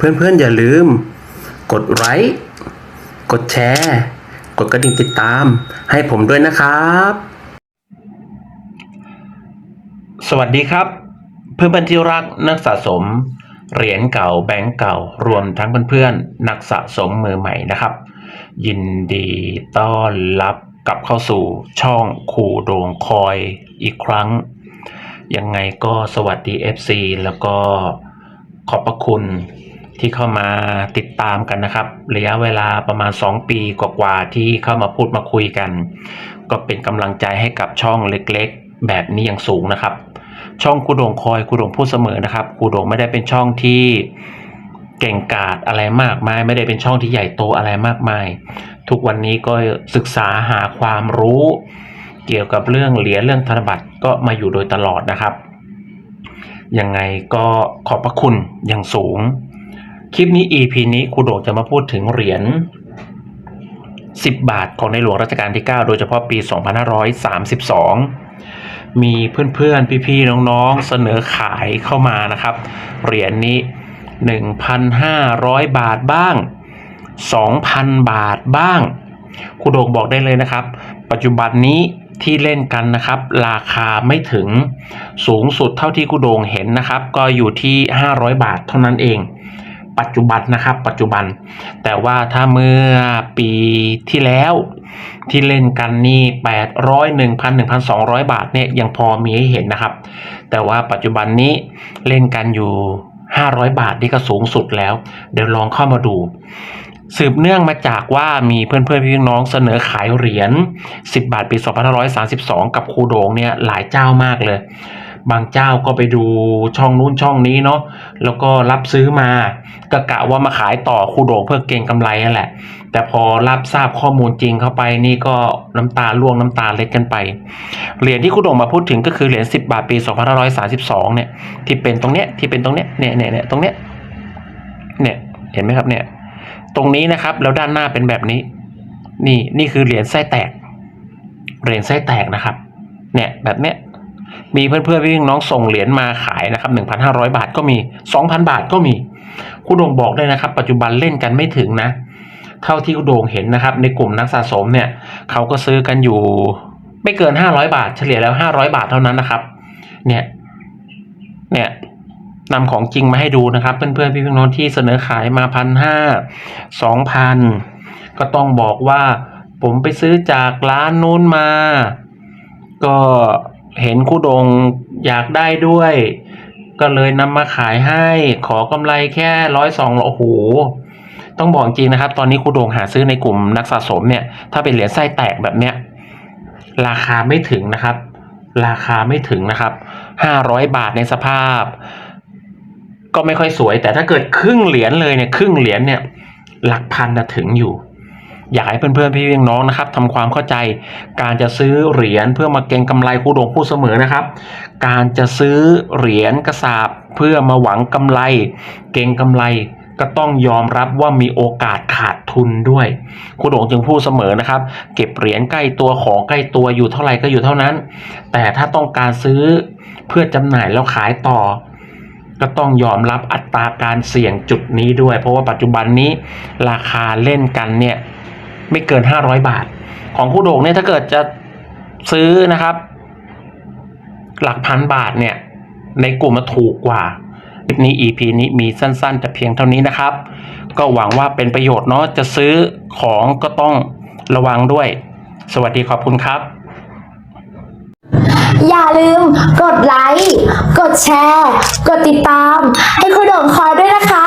เพื่อนๆอย่าลืม กดไลค์กดแชร์ กดกระดิ่งติดตาม ให้ผมด้วยนะครับ สวัสดีครับ เพื่อนๆที่รักนักสะสม เหรียญเก่าแบงก์เก่ารวมทั้งเพื่อนๆนักสะสมมือใหม่นะครับ ยินดีต้อนรับกลับเข้าสู่ช่องขู่โด่งคอยอีกครั้ง ยังไงก็สวัสดี FC แล้วก็ขอบพระคุณ ที่เข้ามาติดตามกันนะครับ ระยะเวลาประมาณ 2 ปีกว่าๆที่เข้ามาพูดมาคุยกัน ก็เป็นกำลังใจให้กับช่องเล็กๆ แบบนี้อย่างสูงนะครับ ช่องคูโด่งคอยคูโด่งพูดเสมอนะครับคูโด่งไม่ได้เป็นช่องที่เก่งกาจอะไรมากมาย ไม่ได้เป็นช่องที่ใหญ่โตอะไรมากมาย ทุกวันนี้ก็ศึกษาหาความรู้เกี่ยวกับเรื่องเหรียญเรื่องธนบัตรก็มาอยู่โดยตลอดนะครับยังไงก็ขอบพระคุณอย่างสูง คลิปนี้ EP นี้ครูโดงจะมาพูดถึงเหรียญ 10 บาทของในหลวงรัชกาลที่ 9 โดยเฉพาะปี 2532 มีเพื่อนๆ พี่ๆ น้องๆ เสนอขายเข้ามานะครับ เหรียญนี้ 1,500 บาทบ้าง 2,000 บาทบ้างครูโดงบอกได้เลยนะครับ ปัจจุบันนี้ที่เล่นกันนะครับ ราคาไม่ถึงสูงสุดเท่าที่ครูโดงเห็นนะครับ ก็อยู่ที่ 500 บาทเท่านั้นเอง ปัจจุบันนะครับ ปัจจุบัน แต่ว่าถ้าเมื่อปีที่แล้วที่เล่นกันนี่800 1,000 1,200 บาทเนี่ยยังพอมีให้เห็นนะครับ แต่ว่าปัจจุบันนี้เล่นกันอยู่ 500 บาทนี่ก็สูงสุดแล้ว เดี๋ยวลองเข้ามาดู สืบเนื่องมาจากว่ามีเพื่อนๆพี่น้องเสนอขายเหรียญ 10 บาทปี 2532 กับครูโดงเนี่ยหลายเจ้ามากเลย บางเจ้าก็ไปดูช่องนู้นช่องนี้เนาะแล้วก็รับซื้อมาก็กะว่ามาขายต่อคูโดงเพื่อเก็งกำไรนั่นแหละ แต่พอรับทราบข้อมูลจริงเข้าไปนี่ก็น้ำตาล่วงน้ำตาเล็ดกันไป เหรียญที่คูโดงมาพูดถึงก็คือเหรียญ10 บาทปี 2532 เนี่ยที่เป็นตรงเนี้ยที่เป็นตรงเนี้ยเนี่ยเนี่ยเนี่ยตรงเนี้ยเนี่ยเห็นไหมครับเนี่ยตรงนี้นะครับแล้วด้านหน้าเป็นแบบนี้นี่นี่คือเหรียญไส้แตกเหรียญไส้แตกนะครับ เนี่ยแบบเนี้ย มีเพื่อนๆพี่น้องส่งเหรียญมาขายนะครับ 1,500 บาทก็มี 2,000 บาทก็มี คุณโด่งบอกได้นะครับ ปัจจุบันเล่นกันไม่ถึงนะ เท่าที่คุณโด่งเห็นนะครับ ในกลุ่มนักสะสมเนี่ยเขาก็ซื้อกันอยู่ ไม่เกิน 500 บาท เฉลี่ยแล้ว 500 บาทเท่านั้นนะครับ เนี่ย เนี่ยนำของจริงมาให้ดูนะครับ เพื่อนๆพี่น้องที่เสนอขายมาพันห้าสองพันก็ต้องบอกว่า ผมไปซื้อจากร้านนู้นมา ก็ เห็นคู่ดงอยากได้ด้วย ก็เลยนำมาขายให้ ขอกำไรแค่ร้อยสองโอ้โหต้องบอกจริงนะครับ ตอนนี้ครูโดงหาซื้อในกลุ่มนักสะสมเนี่ย ถ้าเป็นเหรียญไส้แตกแบบเนี้ยราคาไม่ถึงนะครับ ราคาไม่ถึงนะครับห้าร้อยบาทในสภาพ ก็ไม่ค่อยสวย แต่ถ้าเกิดครึ่งเหรียญเลยเนี่ยครึ่งเหรียญเนี่ย หลักพันนะถึงอยู่ อยากให้เพื่อนๆพี่น้องนะครับทำความเข้าใจ การจะซื้อเหรียญเพื่อมาเก็งกำไรครูโดงพูดเสมอนะครับ การจะซื้อเหรียญกระสาบเพื่อมาหวังกำไร เก็งกำไรก็ต้องยอมรับว่ามีโอกาสขาดทุนด้วยครูโดงจึงพูดเสมอนะครับ เก็บเหรียญใกล้ตัวของใกล้ตัวอยู่เท่าไหร่ก็อยู่เท่านั้น แต่ถ้าต้องการซื้อเพื่อจำหน่ายแล้วขายต่อ ก็ต้องยอมรับอัตราการเสี่ยงจุดนี้ด้วย เพราะว่าปัจจุบันนี้ราคาเล่นกันเนี่ย ไม่เกิน 500 บาท ของคู่โด่งเนี่ยถ้าเกิดจะซื้อนะครับ หลักพันบาทเนี่ย ในกลุ่มมาถูกกว่าคลิปนี้ EP นี้มีสั้นๆ แต่เพียงเท่านี้นะครับ ก็หวังว่าเป็นประโยชน์เนาะจะซื้อของก็ต้องระวังด้วย สวัสดีขอบคุณครับ อย่าลืมกดไลค์ กดแชร์ กดติดตาม ให้คุณโด่งคอยด้วยนะคะ